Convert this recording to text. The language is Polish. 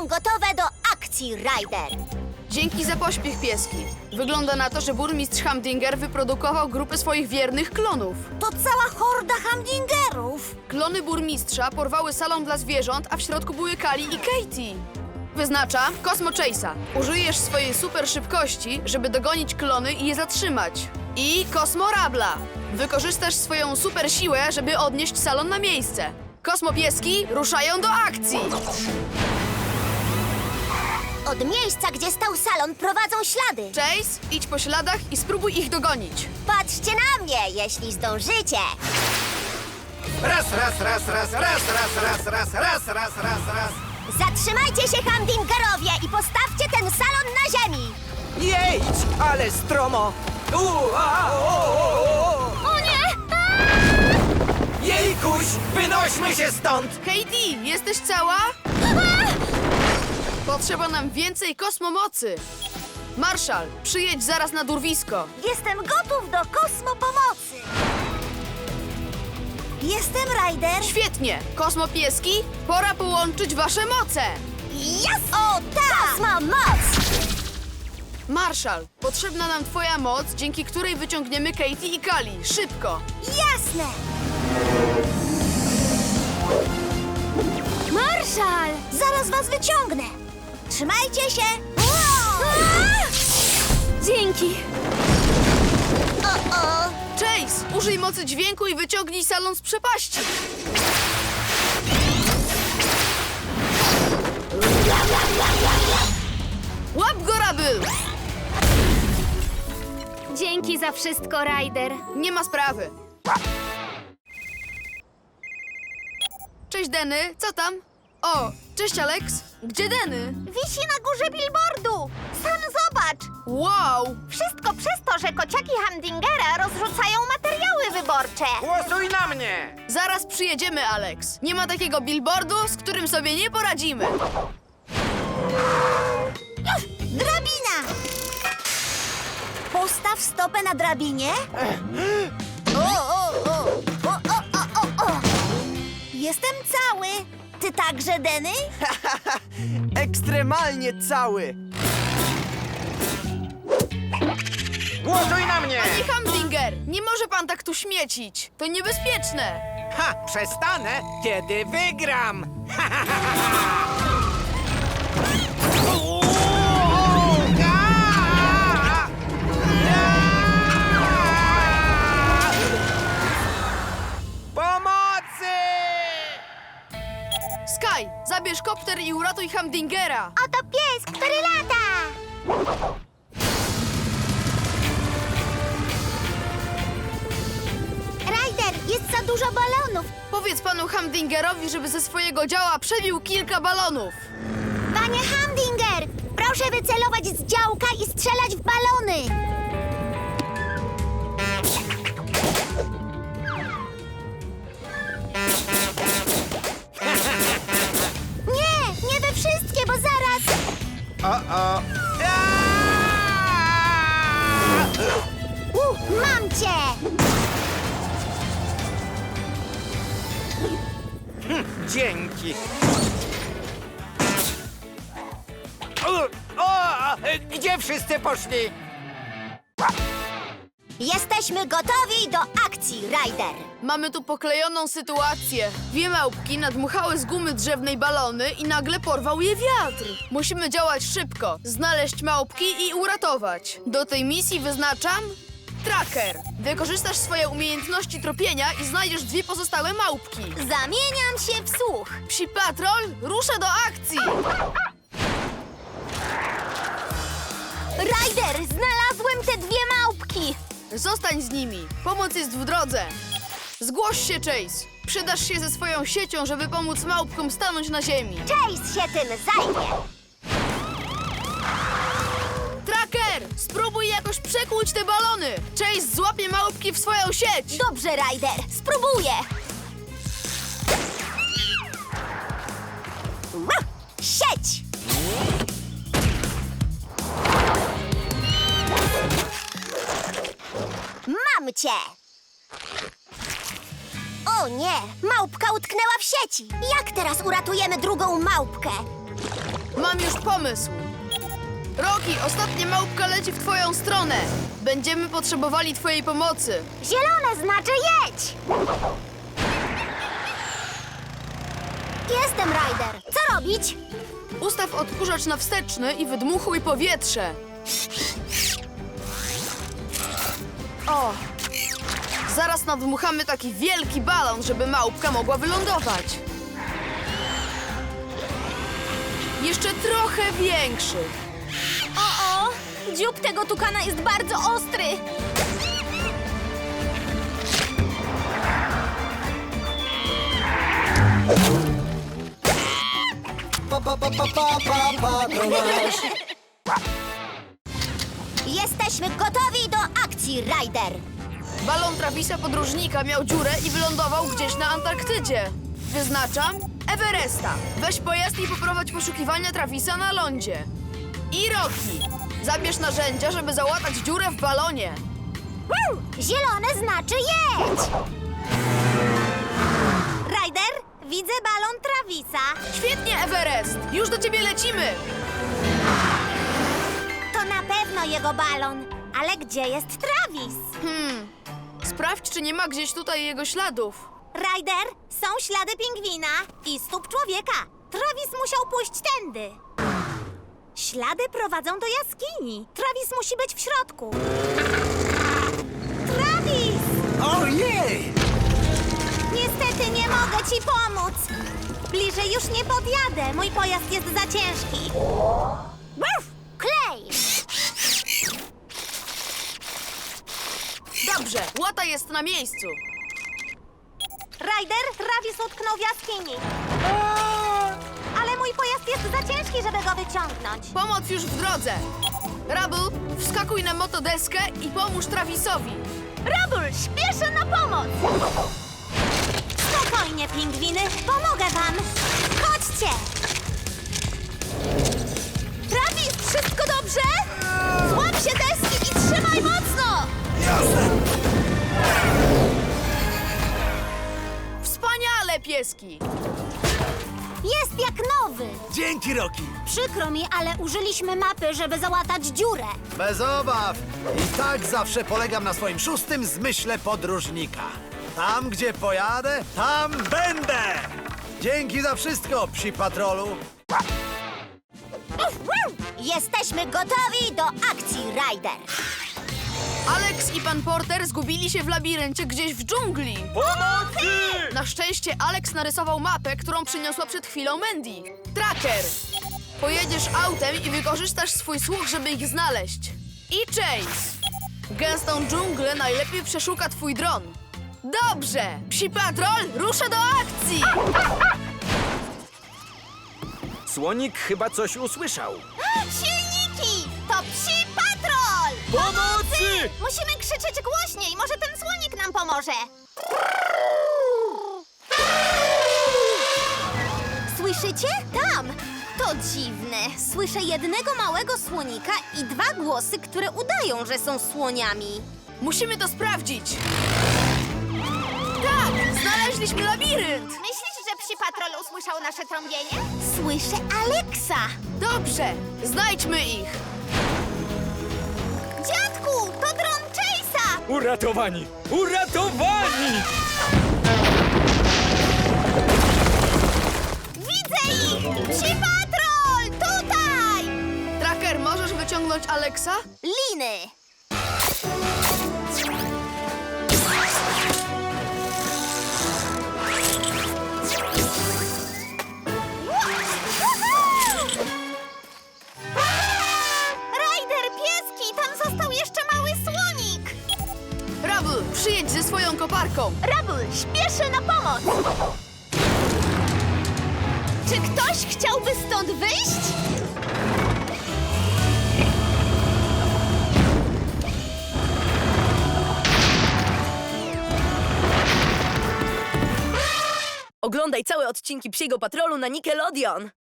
są gotowe do akcji, Ryder. Dzięki za pośpiech pieski. Wygląda na to, że burmistrz Hamdinger wyprodukował grupę swoich wiernych klonów. To cała horda hamdingerów. Klony burmistrza porwały salon dla zwierząt, a w środku były Kali i Katie. Wyznaczam Cosmo Chase'a. Użyjesz swojej super szybkości, żeby dogonić klony i je zatrzymać. I Cosmo Rabla. Wykorzystasz swoją super siłę, żeby odnieść salon na miejsce. Kosmo Pieski ruszają do akcji! Od miejsca, gdzie stał salon, prowadzą ślady. Chase, idź po śladach i spróbuj ich dogonić. Patrzcie na mnie, jeśli zdążycie. Raz, raz, raz, raz, raz, raz, raz, raz, raz, raz, raz, raz. Zatrzymajcie się, hamdingerowie, i postawcie ten salon na ziemi. Jedź, ale stromo! U, a, o, o, o. O nie! Jejkuś, wynośmy się stąd! Katie, jesteś cała? Potrzeba nam więcej kosmomocy. Marszal, przyjedź zaraz na durwisko. Jestem gotów do kosmopomocy. Jestem Ryder. Świetnie! Kosmopieski, pora połączyć wasze moce! Yes! O tak! Kosmomoc! Marszal, potrzebna nam twoja moc, dzięki której wyciągniemy Katie i Kali. Szybko! Jasne! Marszal! Zaraz was wyciągnę. Trzymajcie się. Dzięki. O, o. Chase, użyj mocy dźwięku i wyciągnij salon z przepaści. Łap go, Rabyl! Dzięki za wszystko, Ryder. Nie ma sprawy. Cześć, Denny, co tam? O, cześć, Alex. Gdzie Denny? Wisi na górze billboardu. Sam zobacz. Wow! Wszystko przez to, że kociaki Hamdingera rozrzucają materiały wyborcze. Głosuj na mnie! Zaraz przyjedziemy, Alex. Nie ma takiego billboardu, z którym sobie nie poradzimy. Drabina! Postaw stopę na drabinie. Także, Denny? Ekstremalnie cały! Głosuj na mnie! Panie Hamdinger, nie może pan tak tu śmiecić. To niebezpieczne. Ha! Przestanę, kiedy wygram! Ha, ha, ha, ha, ha. Zabierz kopter i uratuj Hamdingera. Oto pies, który lata. Ryder, jest za dużo balonów. Powiedz panu Hamdingerowi, żeby ze swojego działa przebił kilka balonów. Panie Hamdinger, proszę wycelować z działka i strzelać O-o! Uh, mam cię! Dzięki! O, o, gdzie wszyscy poszli? Jesteśmy gotowi do akcji, Ryder. Mamy tu poklejoną sytuację. Dwie małpki nadmuchały z gumy drzewnej balony i nagle porwał je wiatr. Musimy działać szybko, znaleźć małpki i uratować. Do tej misji wyznaczam tracker. Wykorzystasz swoje umiejętności tropienia i znajdziesz dwie pozostałe małpki. Zamieniam się w słuch. Psi patrol rusza do akcji. Ryder, znalazłem te dwie. Zostań z nimi. Pomoc jest w drodze. Zgłoś się, Chase. Przydasz się ze swoją siecią, żeby pomóc małpkom stanąć na ziemi. Chase się tym zajmie. Tracker! Spróbuj jakoś przekłuć te balony! Chase złapie małpki w swoją sieć! Dobrze, Ryder, spróbuję. Sieć! Mam cię! O nie! Małpka utknęła w sieci! Jak teraz uratujemy drugą małpkę? Mam już pomysł. Roki, ostatnia małpka leci w twoją stronę. Będziemy potrzebowali twojej pomocy. Zielone znaczy jedź! Jestem Ryder. Co robić? Ustaw odkurzacz na wsteczny i wydmuchuj powietrze. O! Zaraz nadmuchamy taki wielki balon, żeby małpka mogła wylądować. Jeszcze trochę większy. O, o! Dziób tego tukana jest bardzo ostry. Pa, pa, pa, pa, pa, pa, patronaż. Jesteśmy gotowi do akcji, Ryder. Balon Travisa podróżnika miał dziurę i wylądował gdzieś na Antarktydzie. Wyznaczam Everesta. Weź pojazd i poprowadź poszukiwania Travisa na lądzie. I Rocky. Zabierz narzędzia, żeby załatać dziurę w balonie. Zielone znaczy jedź! Ryder, widzę balon Travisa. Świetnie, Everest! Już do ciebie lecimy! To na pewno jego balon. Ale gdzie jest Travis? Hmm. Sprawdź, czy nie ma gdzieś tutaj jego śladów. Ryder, są ślady pingwina i stóp człowieka. Travis musiał pójść tędy. Ślady prowadzą do jaskini. Travis musi być w środku. Travis! Ojej! Niestety nie mogę ci pomóc. Bliżej już nie podjadę. Mój pojazd jest za ciężki. Dobrze, łata jest na miejscu. Ryder, Travis utknął w jaskini. Ale mój pojazd jest za ciężki, żeby go wyciągnąć. Pomoc już w drodze. Rabel, wskakuj na motodeskę i pomóż Travisowi. Rabul, śpieszę na pomoc! Spokojnie, pingwiny, pomogę wam. Chodźcie! Travis, wszystko Wspaniale, pieski! Jest jak nowy. Dzięki, Roki. Przykro mi, ale użyliśmy mapy, żeby załatać dziurę. Bez obaw. I tak zawsze polegam na swoim szóstym zmyśle podróżnika. Tam, gdzie pojadę, tam będę! Dzięki za wszystko, psi patrolu. Jesteśmy gotowi do akcji, Ryder. Alex i pan Porter zgubili się w labiryncie gdzieś w dżungli. Pomocy! Na szczęście Alex narysował mapę, którą przyniosła przed chwilą Mandy. Tracker! Pojedziesz autem i wykorzystasz swój słuch, żeby ich znaleźć. I Chase! Gęstą dżunglę najlepiej przeszuka twój dron. Dobrze! Psi Patrol rusza do akcji! Słonik chyba coś usłyszał. Silniki! To psi patrol! Pomocy! Musimy krzyczeć głośniej, może ten słonik nam pomoże. Słyszycie? Tam! To dziwne. Słyszę jednego małego słonika i dwa głosy, które udają, że są słoniami. Musimy to sprawdzić! Tak! Znaleźliśmy labirynt! Myślisz, że psi patrol usłyszał nasze trąbienie? Słyszę Aleksa! Dobrze! Znajdźmy ich! Dziadku, to dron Chase'a! Uratowani! Uratowani! Widzę ich! Psi patrol! Tutaj! Tracker, możesz wyciągnąć Alexa? Liny! Ktoś chciałby stąd wyjść? Oglądaj całe odcinki Psiego Patrolu na Nickelodeon.